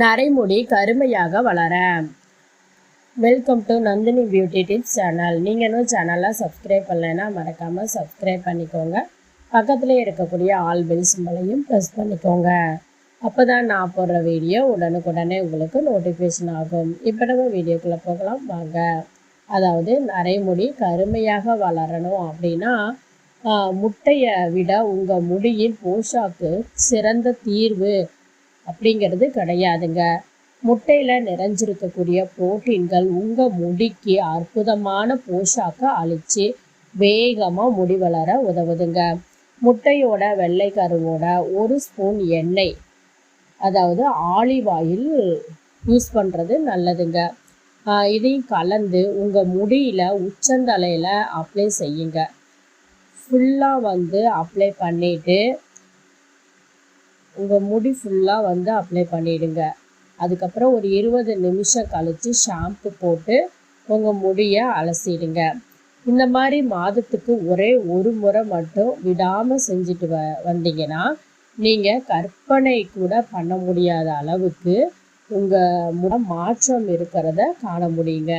நரைமுடி கருமையாக வளர. Welcome to Nandini beauty tips channel நீங்கள் இன்னும் சேனலாக சப்ஸ்கிரைப் பண்ணலைன்னா மறக்காமல் சப்ஸ்கிரைப் பண்ணிக்கோங்க. பக்கத்தில் இருக்கக்கூடிய ஆல் பெல் சிம்பளையும் ப்ரெஸ் பண்ணிக்கோங்க. அப்போ தான் நான் போடுற வீடியோ உடனுக்குடனே உங்களுக்கு நோட்டிஃபிகேஷன் ஆகும். இப்போ நம்ம வீடியோக்குள்ளே போகலாம். வாங்க. அதாவது நரைமுடி கருமையாக வளரணும் அப்படின்னா முட்டையை விட உங்கள் முடியின் போஷாக்கு சிறந்த தீர்வு. அப்படிங்கிறது கிடையாதுங்க. முட்டையில் நிறைஞ்சிருக்கக்கூடிய புரோட்டீன்கள் உங்கள் முடிக்கு அற்புதமான போஷாக்கை அழித்து வேகமாக முடி வளர உதவுதுங்க. முட்டையோட வெள்ளை கருவோட ஒரு ஸ்பூன் எண்ணெய் அதாவது ஆலிவ் ஆயில் யூஸ் பண்ணுறது நல்லதுங்க. இதையும் கலந்து உங்கள் முடியில் உச்சந்தலையில் அப்ளை செய்யுங்க. ஃபுல்லாக வந்து அப்ளை பண்ணிவிட்டு உங்கள் முடி ஃபுல்லாக வந்து அப்ளை பண்ணிவிடுங்க அதுக்கப்புறம் ஒரு இருபது நிமிஷம் கழித்து ஷாம்பு போட்டு உங்கள் முடியை அலசிடுங்க. இந்த மாதிரி மாதத்துக்கு ஒரே ஒரு முறை மட்டும் விடாமல் செஞ்சுட்டு வ வந்தீங்கன்னா நீங்கள் கற்பனை கூட பண்ண முடியாத அளவுக்கு உங்கள் மாற்றம் இருக்கிறத காண முடியுங்க.